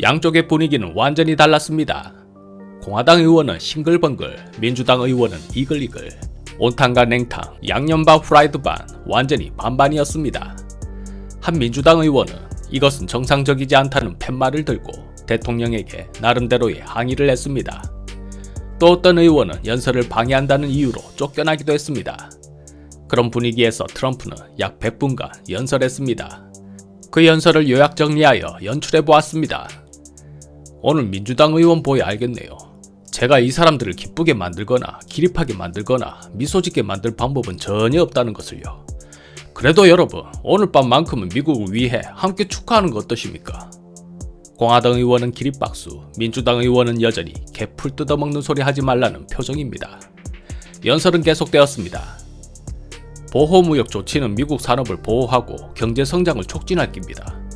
양쪽의 분위기는 완전히 달랐습니다. 공화당 의원은 싱글벙글, 민주당 의원은 이글이글, 온탕과 냉탕, 양념밥 후라이드 반 완전히 반반이었습니다. 한 민주당 의원은 이것은 정상적이지 않다는 팻말을 들고 대통령에게 나름대로의 항의를 했습니다. 또 어떤 의원은 연설을 방해한다는 이유로 쫓겨나기도 했습니다. 그런 분위기에서 트럼프는 약 100분간 연설했습니다. 그 연설을 요약 정리하여 연출해 보았습니다. 오늘 민주당 의원 보여 알겠네요. 제가 이 사람들을 기쁘게 만들거나 기립하게 만들거나 미소 짓게 만들 방법은 전혀 없다는 것을요. 그래도 여러분, 오늘 밤만큼은 미국을 위해 함께 축하하는 거 어떠십니까? 공화당 의원은 기립박수, 민주당 의원은 여전히 개풀 뜯어먹는 소리 하지 말라는 표정입니다. 연설은 계속되었습니다. 보호무역 조치는 미국 산업을 보호하고 경제 성장을 촉진할 깁니다.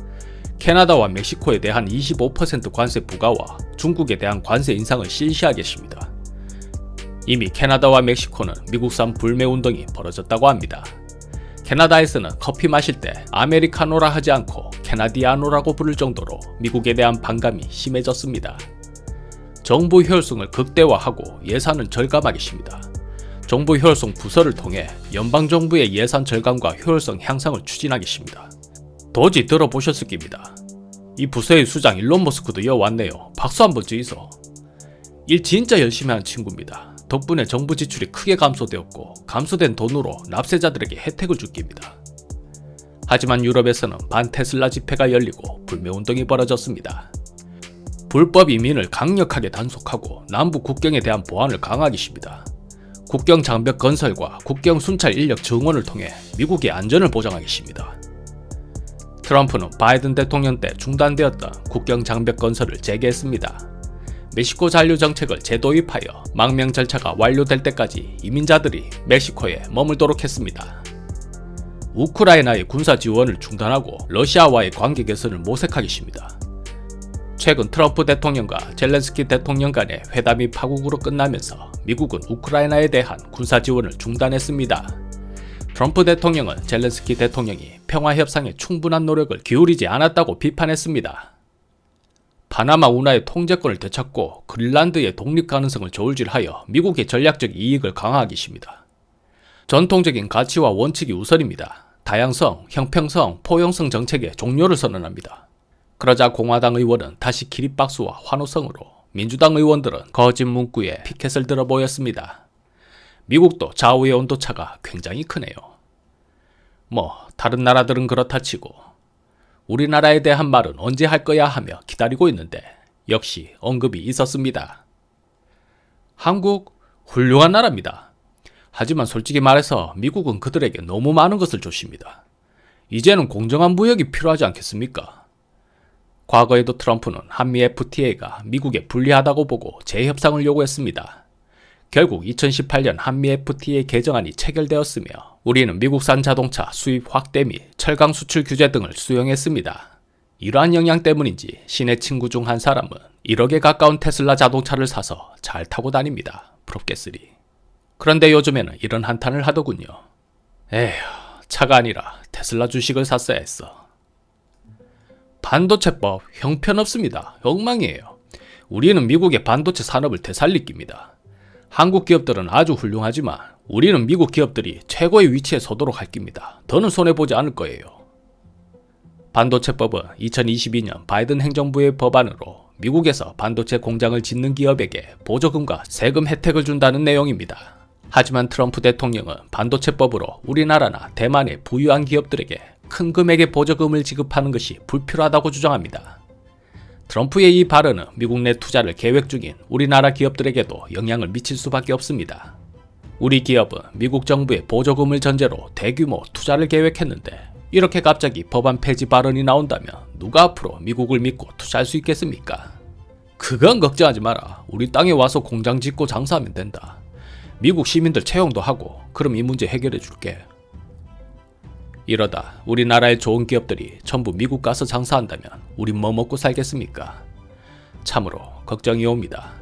캐나다와 멕시코에 대한 25% 관세 부과와 중국에 대한 관세 인상을 실시하겠습니다. 이미 캐나다와 멕시코는 미국산 불매 운동이 벌어졌다고 합니다. 캐나다에서는 커피 마실 때 아메리카노라 하지 않고 캐나디아노라고 부를 정도로 미국에 대한 반감이 심해졌습니다. 정부 효율성을 극대화하고 예산은 절감하겠습니다. 정부 효율성 부서를 통해 연방정부의 예산 절감과 효율성 향상을 추진하겠습니다. 도지 들어보셨을 겁니다. 이 부서의 수장 일론 머스크도 이어왔네요. 박수 한번 주이소. 일 진짜 열심히 하는 친구입니다. 덕분에 정부 지출이 크게 감소되었고 감소된 돈으로 납세자들에게 혜택을 줄 겁니다. 하지만 유럽에서는 반테슬라 집회가 열리고 불매운동이 벌어졌습니다. 불법 이민을 강력하게 단속하고 남북 국경에 대한 보안을 강화하겠습니다. 국경 장벽 건설과 국경 순찰 인력 증원을 통해 미국의 안전을 보장하겠습니다. 트럼프는 바이든 대통령 때 중단되었던 국경 장벽 건설을 재개했습니다. 멕시코 잔류 정책을 재도입하여 망명 절차가 완료될 때까지 이민자들이 멕시코에 머물도록 했습니다. 우크라이나의 군사 지원을 중단하고 러시아와의 관계 개선을 모색하겠습니다. 최근 트럼프 대통령과 젤렌스키 대통령 간의 회담이 파국으로 끝나면서 미국은 우크라이나에 대한 군사 지원을 중단했습니다. 트럼프 대통령은 젤렌스키 대통령이 평화 협상에 충분한 노력을 기울이지 않았다고 비판했습니다. 파나마 운하의 통제권을 되찾고 그린란드의 독립 가능성을 저울질하여 미국의 전략적 이익을 강화하기십니다. 전통적인 가치와 원칙이 우선입니다. 다양성, 형평성, 포용성 정책의 종료를 선언합니다. 그러자 공화당 의원은 다시 기립박수와 환호성으로 민주당 의원들은 거짓 문구에 피켓을 들어 보였습니다. 미국도 좌우의 온도차가 굉장히 크네요. 뭐 다른 나라들은 그렇다 치고 우리나라에 대한 말은 언제 할 거야 하며 기다리고 있는데 역시 언급이 있었습니다. 한국 훌륭한 나라입니다. 하지만 솔직히 말해서 미국은 그들에게 너무 많은 것을 줬습니다. 이제는 공정한 무역이 필요하지 않겠습니까? 과거에도 트럼프는 한미 FTA가 미국에 불리하다고 보고 재협상을 요구했습니다. 결국 2018년 한미 FTA 개정안이 체결되었으며 우리는 미국산 자동차 수입 확대 및 철강 수출 규제 등을 수용했습니다. 이러한 영향 때문인지 신의 친구 중 한 사람은 1억에 가까운 테슬라 자동차를 사서 잘 타고 다닙니다. 부럽겠으리. 그런데 요즘에는 이런 한탄을 하더군요. 에휴, 차가 아니라 테슬라 주식을 샀어야 했어. 반도체법 형편없습니다. 엉망이에요. 우리는 미국의 반도체 산업을 되살리깁니다. 한국 기업들은 아주 훌륭하지만 우리는 미국 기업들이 최고의 위치에 서도록 할 겁니다. 더는 손해보지 않을 거예요. 반도체법은 2022년 바이든 행정부의 법안으로 미국에서 반도체 공장을 짓는 기업에게 보조금과 세금 혜택을 준다는 내용입니다. 하지만 트럼프 대통령은 반도체법으로 우리나라나 대만의 부유한 기업들에게 큰 금액의 보조금을 지급하는 것이 불필요하다고 주장합니다. 트럼프의 이 발언은 미국 내 투자를 계획 중인 우리나라 기업들에게도 영향을 미칠 수밖에 없습니다. 우리 기업은 미국 정부의 보조금을 전제로 대규모 투자를 계획했는데 이렇게 갑자기 법안 폐지 발언이 나온다면 누가 앞으로 미국을 믿고 투자할 수 있겠습니까? 그건 걱정하지 마라. 우리 땅에 와서 공장 짓고 장사하면 된다. 미국 시민들 채용도 하고 그럼 이 문제 해결해 줄게. 이러다 우리나라의 좋은 기업들이 전부 미국 가서 장사한다면 우린 뭐 먹고 살겠습니까? 참으로 걱정이 옵니다.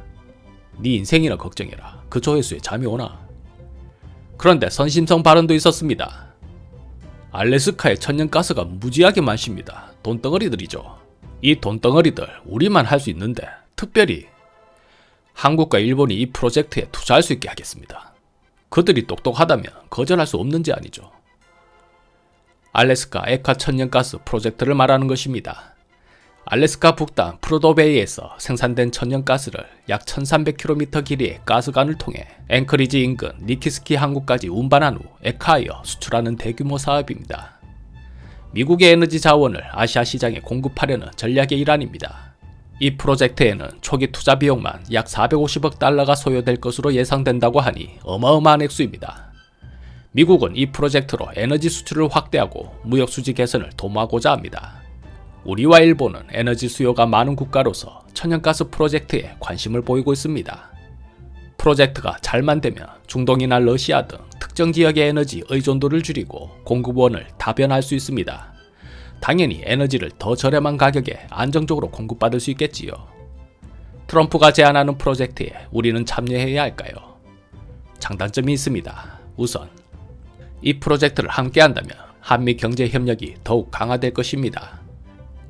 네 인생이나 걱정해라. 그 조회수에 잠이 오나? 그런데 선심성 발언도 있었습니다. 알래스카의 천연가스가 무지하게 많습니다. 돈덩어리들이죠. 이 돈덩어리들 우리만 할 수 있는데 특별히 한국과 일본이 이 프로젝트에 투자할 수 있게 하겠습니다. 그들이 똑똑하다면 거절할 수 없는 제안이죠. 알래스카 에카 천연가스 프로젝트를 말하는 것입니다. 알래스카 북단 프로도베이에서 생산된 천연가스를 약 1300km 길이의 가스관을 통해 앵커리지 인근 니키스키 항구까지 운반한 후 에카하여 수출하는 대규모 사업입니다. 미국의 에너지 자원을 아시아 시장에 공급하려는 전략의 일환입니다. 이 프로젝트에는 초기 투자 비용만 약 450억 달러가 소요될 것으로 예상된다고 하니 어마어마한 액수입니다. 미국은 이 프로젝트로 에너지 수출을 확대하고 무역 수지 개선을 도모하고자 합니다. 우리와 일본은 에너지 수요가 많은 국가로서 천연가스 프로젝트에 관심을 보이고 있습니다. 프로젝트가 잘만 되면 중동이나 러시아 등 특정 지역의 에너지 의존도를 줄이고 공급원을 다변할 수 있습니다. 당연히 에너지를 더 저렴한 가격에 안정적으로 공급받을 수 있겠지요. 트럼프가 제안하는 프로젝트에 우리는 참여해야 할까요? 장단점이 있습니다. 우선 이 프로젝트를 함께 한다면 한미 경제 협력이 더욱 강화될 것입니다.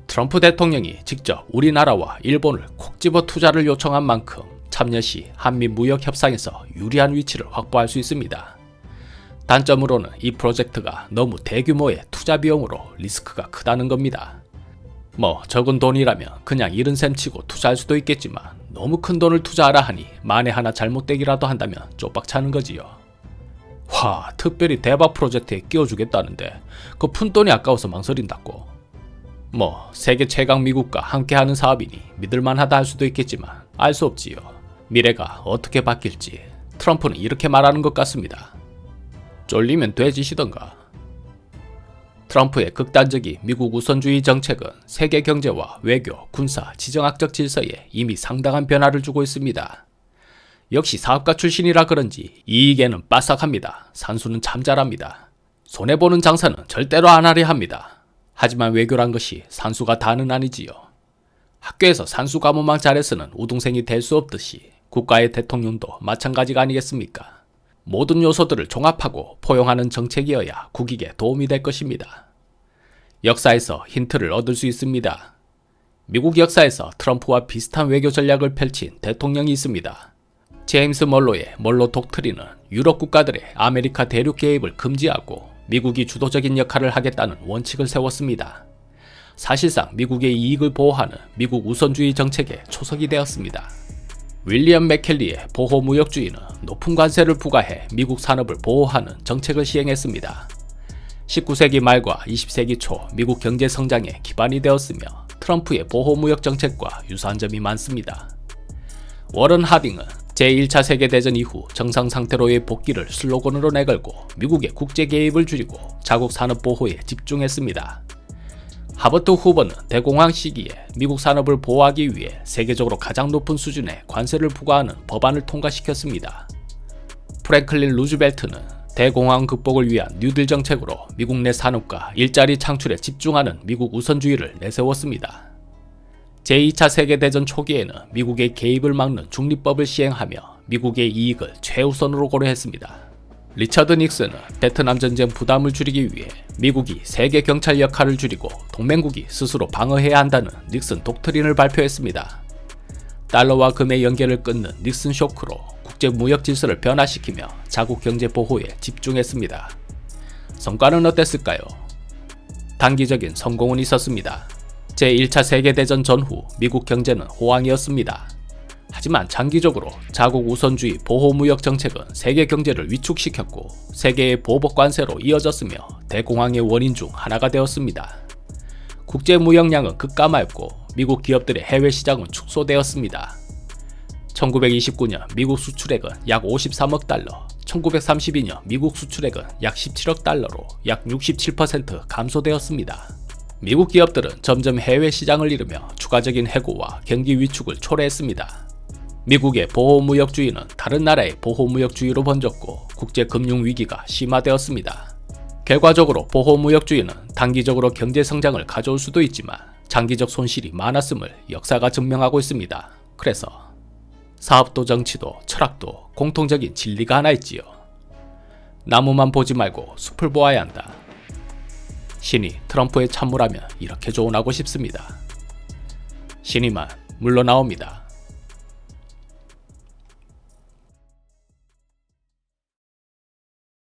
트럼프 대통령이 직접 우리나라와 일본을 콕 집어 투자를 요청한 만큼 참여 시 한미 무역 협상에서 유리한 위치를 확보할 수 있습니다. 단점으로는 이 프로젝트가 너무 대규모의 투자 비용으로 리스크가 크다는 겁니다. 뭐 적은 돈이라면 그냥 이른 셈 치고 투자할 수도 있겠지만 너무 큰 돈을 투자하라 하니 만에 하나 잘못되기라도 한다면 쪽박차는 거지요. 와 특별히 대박 프로젝트에 끼워주겠다는데 그 푼돈이 아까워서 망설인다고. 뭐 세계 최강 미국과 함께하는 사업이니 믿을만하다 할 수도 있겠지만 알 수 없지요. 미래가 어떻게 바뀔지 트럼프는 이렇게 말하는 것 같습니다. 쫄리면 돼지시던가. 트럼프의 극단적인 미국 우선주의 정책은 세계 경제와 외교, 군사, 지정학적 질서에 이미 상당한 변화를 주고 있습니다. 역시 사업가 출신이라 그런지 이익에는 빠삭합니다. 산수는 참 잘합니다. 손해보는 장사는 절대로 안 하려 합니다. 하지만 외교란 것이 산수가 다는 아니지요. 학교에서 산수 과목만 잘해서는 우등생이 될 수 없듯이 국가의 대통령도 마찬가지가 아니겠습니까? 모든 요소들을 종합하고 포용하는 정책이어야 국익에 도움이 될 것입니다. 역사에서 힌트를 얻을 수 있습니다. 미국 역사에서 트럼프와 비슷한 외교 전략을 펼친 대통령이 있습니다. 제임스 멀로의 멀로 독트리는 유럽 국가들의 아메리카 대륙 개입을 금지하고 미국이 주도적인 역할을 하겠다는 원칙을 세웠습니다. 사실상 미국의 이익을 보호하는 미국 우선주의 정책의 초석이 되었습니다. 윌리엄 맥켈리의 보호 무역주의는 높은 관세를 부과해 미국 산업을 보호하는 정책을 시행했습니다. 19세기 말과 20세기 초 미국 경제 성장의 기반이 되었으며 트럼프의 보호 무역 정책과 유사한 점이 많습니다. 워런 하딩은 제1차 세계대전 이후 정상 상태로의 복귀를 슬로건으로 내걸고 미국의 국제 개입을 줄이고 자국 산업 보호에 집중했습니다. 하버트 후보는 대공황 시기에 미국 산업을 보호하기 위해 세계적으로 가장 높은 수준의 관세를 부과하는 법안을 통과시켰습니다. 프랭클린 루즈벨트는 대공황 극복을 위한 뉴딜 정책으로 미국 내 산업과 일자리 창출에 집중하는 미국 우선주의를 내세웠습니다. 제2차 세계대전 초기에는 미국의 개입을 막는 중립법을 시행하며 미국의 이익을 최우선으로 고려했습니다. 리처드 닉슨은 베트남 전쟁 부담을 줄이기 위해 미국이 세계 경찰 역할을 줄이고 동맹국이 스스로 방어해야 한다는 닉슨 독트린을 발표했습니다. 달러와 금의 연계를 끊는 닉슨 쇼크로 국제 무역 질서를 변화시키며 자국 경제 보호에 집중했습니다. 성과는 어땠을까요? 단기적인 성공은 있었습니다. 제1차 세계대전 전후 미국 경제는 호황이었습니다. 하지만 장기적으로 자국 우선주의 보호무역 정책은 세계 경제를 위축시켰고 세계의 보복 관세로 이어졌으며 대공황의 원인 중 하나가 되었습니다. 국제 무역량은 급감하였고 미국 기업들의 해외 시장은 축소되었습니다. 1929년 미국 수출액은 약 53억 달러, 1932년 미국 수출액은 약 17억 달러로 약 67% 감소되었습니다. 미국 기업들은 점점 해외 시장을 잃으며 추가적인 해고와 경기 위축을 초래했습니다. 미국의 보호무역주의는 다른 나라의 보호무역주의로 번졌고 국제금융위기가 심화되었습니다. 결과적으로 보호무역주의는 단기적으로 경제성장을 가져올 수도 있지만 장기적 손실이 많았음을 역사가 증명하고 있습니다. 그래서 사업도 정치도 철학도 공통적인 진리가 하나 있지요. 나무만 보지 말고 숲을 보아야 한다. 신이 트럼프의 참모라면 이렇게 조언하고 싶습니다. 신이만 물러나옵니다.